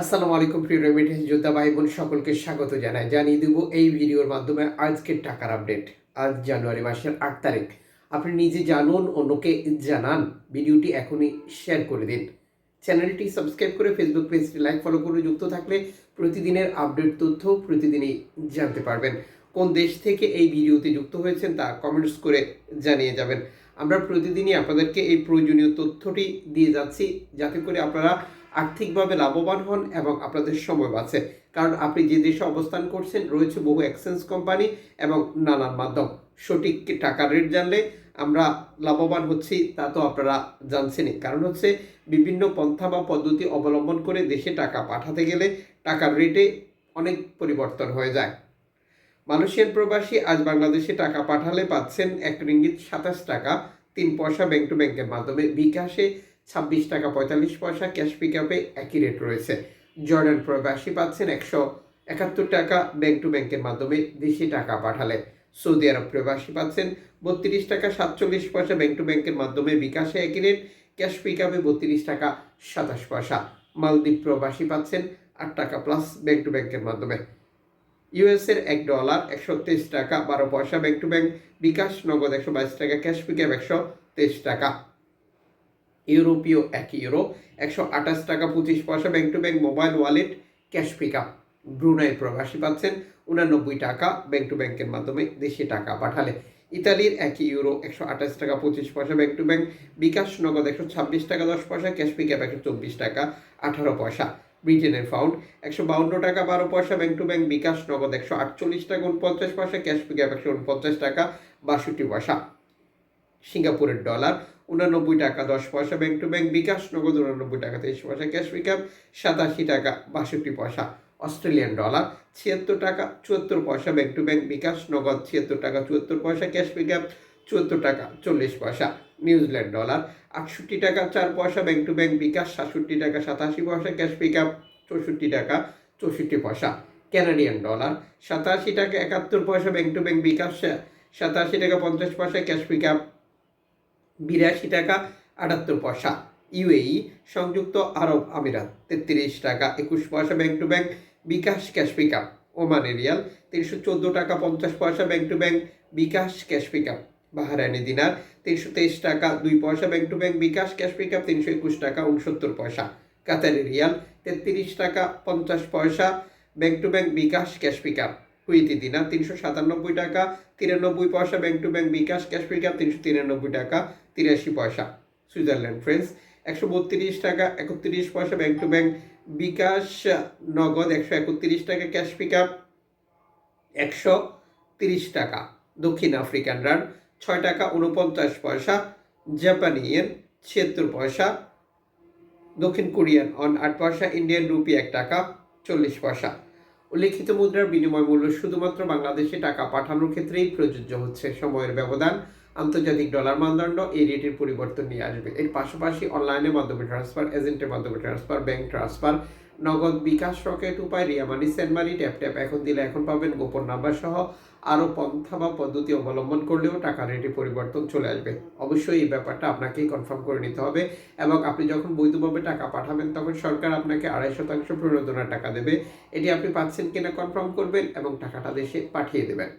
আসসালামু আলাইকুম, প্রিয় রেমিটেন্স যোদ্ধা ভাই বোন সকলকে স্বাগত জানাই। জানিয়ে দেবো এই ভিডিওর মাধ্যমে আজকের টাকার আপডেট। আজ জানুয়ারি মাসের আট তারিখ। আপনি নিজে জানুন, অন্যকে জানান। ভিডিওটি এখনই শেয়ার করে দিন। চ্যানেলটি সাবস্ক্রাইব করে ফেসবুক পেজটি লাইক, ফলো করে যুক্ত থাকলে প্রতিদিনের আপডেট তথ্য প্রতিদিনই জানতে পারবেন। কোন দেশ থেকে এই ভিডিওতে যুক্ত হয়েছেন তা কমেন্টস করে জানিয়ে যাবেন। আমরা প্রতিদিনই আপনাদেরকে এই প্রয়োজনীয় তথ্যটি দিয়ে যাচ্ছি। যাতে করে আপনারা আর্থিকভাবে লাভবান হন এবং আপনাদের সময় বাঁচে। কারণ আপনি যে দেশে অবস্থান করছেন, রয়েছে বহু এক্সচেঞ্জ কোম্পানি এবং নানান মাধ্যম। সঠিক টাকার রেট জানলে আমরা লাভবান হচ্ছি, তা তো আপনারা জানছেনই। কারণ হচ্ছে বিভিন্ন পন্থা বা পদ্ধতি অবলম্বন করে দেশে টাকা পাঠাতে গেলে টাকার রেটে অনেক পরিবর্তন হয়ে যায়। মালয়েশিয়ান প্রবাসী আজ বাংলাদেশে টাকা পাঠালে পাচ্ছেন এক রিঙ্গিত সাতাশ টাকা, তিন পয়সা ব্যাংক টু ব্যাংকের মাধ্যমে। বিকাশে ছাব্বিশ টাকা পঁয়তাল্লিশ পয়সা ক্যাশ পিক আপে একই রেট রয়েছে। জর্ডান প্রবাসী পাচ্ছেন একশো একাত্তর টাকা ব্যাংক টু ব্যাংকের মাধ্যমে দেশি টাকা পাঠালে। সৌদি আরব প্রবাসী পাচ্ছেন বত্রিশ টাকা সাতচল্লিশ পয়সা ব্যাংক টু ব্যাংকের মাধ্যমে বিকাশে একই রেট ক্যাশ পিক আপে বত্রিশ টাকা সাতাশ পয়সা। মালদ্বীপ প্রবাসী পাচ্ছেন আট টাকা প্লাস ব্যাংক টু ব্যাংকের মাধ্যমে। ইউএসের এক ডলার একশো তেইশ টাকা বারো পয়সা ব্যাংক টু ব্যাংক বিকাশ নগদ একশো বাইশ টাকা ক্যাশ পিক পিকআপ একশো তেইশ টাকা। ইউরোপীয় এক ইউরো একশো আঠাশ টাকা পঁচিশ পয়সা bank to bank mobile wallet cash pickup Brunei প্রবাসী পাচ্ছেন, উনানব্বই টাকা ব্যাংক টু ব্যাংকের মাধ্যমে দেশে টাকা পাঠালে। ইতালির এক ইউরো একশো আঠাশ টাকা পঁচিশ পয়সা ব্যাংক টু ব্যাংক বিকাশ নগদ একশো ছাব্বিশ টাকা দশ পয়সা ক্যাশ পিকআপ একশো চব্বিশ টাকা আঠারো পয়সা। ব্রিটেনের পাউন্ড একশো বাউন্ন টাকা বারো পয়সা ব্যাংক টু ব্যাংক বিকাশ নগদ একশো আটচল্লিশ টাকা উনপঞ্চাশ পয়সা ক্যাশ পিকআপ একশো উনপঞ্চাশ টাকা বাষট্টি পয়সা। সিঙ্গাপুরের ডলার উনানব্বই টাকা, দশ পয়সা ব্যাংক টু ব্যাংক বিকাশ নগদ উনানব্বই টাকা, তেইশ পয়সা ক্যাশ পিকআপ সাতাশি টাকা, বাষট্টি পয়সা, অস্ট্রেলিয়ান ডলার ছিয়াত্তর টাকা, চুয়াত্তর পয়সা ব্যাংক টু ব্যাংক বিকাশ নগদ, ছিয়াত্তর টাকা, চুয়াত্তর পয়সা ক্যাশ পিকআপ চুয়াত্তর টাকা, চল্লিশ পয়সা নিউজিল্যান্ড ডলার আটষট্টি টাকা, চার পয়সা ব্যাংক টু ব্যাংক বিকাশ, সাতষট্টি টাকা, সাতাশি পয়সা ক্যাশ পিকআপ চৌষট্টি টাকা, চৌষট্টি পয়সা ক্যানাডিয়ান ডলার সাতাশি টাকা, একাত্তর পয়সা ব্যাংক টু ব্যাংক বিকাশ, সাতাশি টাকা, পঞ্চাশ পয়সা ক্যাশ পিকআপ বিরাশি টাকা আটাত্তর পয়সা। ইউএই, সংযুক্ত আরব আমিরাত, তেত্রিশ টাকা একুশ পয়সা bank to bank bKash cash pick up ওমানে রিয়াল, তিনশো চোদ্দ টাকা পঞ্চাশ পয়সা bank to bank bKash cash pick up Bahraini দিনার, তিনশো তেইশ টাকা দুই পয়সা bank to bank bKash cash pick up তিনশো একুশ টাকা উনসত্তর পয়সা। কাতারি রিয়াল, তেত্রিশ টাকা পঞ্চাশ পয়সা bank to bank bKash cash pickup Kuwaiti দিনা তিনশো সাতানব্বই টাকা, তিরানব্বই পয়সা bank to bank bKash cash pickup তিনশো তিরানব্বই টাকা, তিরাশি পয়সা। সুইজারল্যান্ড ফ্রেন্স একশো বত্রিশ টাকা, একত্রিশ পয়সা ব্যাংক টু ব্যাংক বিকাশ, নগদ একশো একত্রিশ টাকা ক্যাশ পিকআপ একশো তিরিশ টাকা। দক্ষিণ আফ্রিকান রান ছয় টাকা উনপঞ্চাশ পয়সা। জাপানি ইয়েন ছিয়াত্তর পয়সা। দক্ষিণ কোরিয়ান অন আট পয়সা। ইন্ডিয়ান রুপি এক টাকা, চল্লিশ পয়সা। উল্লেখিত মুদ্রার বিনিময় মূল্য শুধুমাত্র বাংলাদেশে টাকা পাঠানোর ক্ষেত্রেই প্রযোজ্য হচ্ছে। সময়ের ব্যবধান আন্তর্জাতিক ডলার মানদণ্ড এই রেটের পরিবর্তন নিয়ে আসবে। এর পাশাপাশি অনলাইনের মাধ্যমে ট্রান্সফার এজেন্টের মাধ্যমে ট্রান্সফার ব্যাংক ট্রান্সফার নগদ বিকাশ রকেট উপায়, রিয়া মানি ট্যাপ ট্যাপ এখন দিলে এখন পাবেন গোপন নাম্বার সহ আরও পন্থা বা পদ্ধতি অবলম্বন করলেও টাকা রেটে পরিবর্তন চলে আসবে। অবশ্যই এই ব্যাপারটা আপনাকেই কনফার্ম করে নিতে হবে এবং আপনি যখন বৈধভাবে টাকা পাঠাবেন তখন সরকার আপনাকে আড়াই শতাংশ প্রণোদনার টাকা দেবে। এটি আপনি পাচ্ছেন কিনা কনফার্ম করবেন এবং টাকাটা দেশে পাঠিয়ে দেবেন।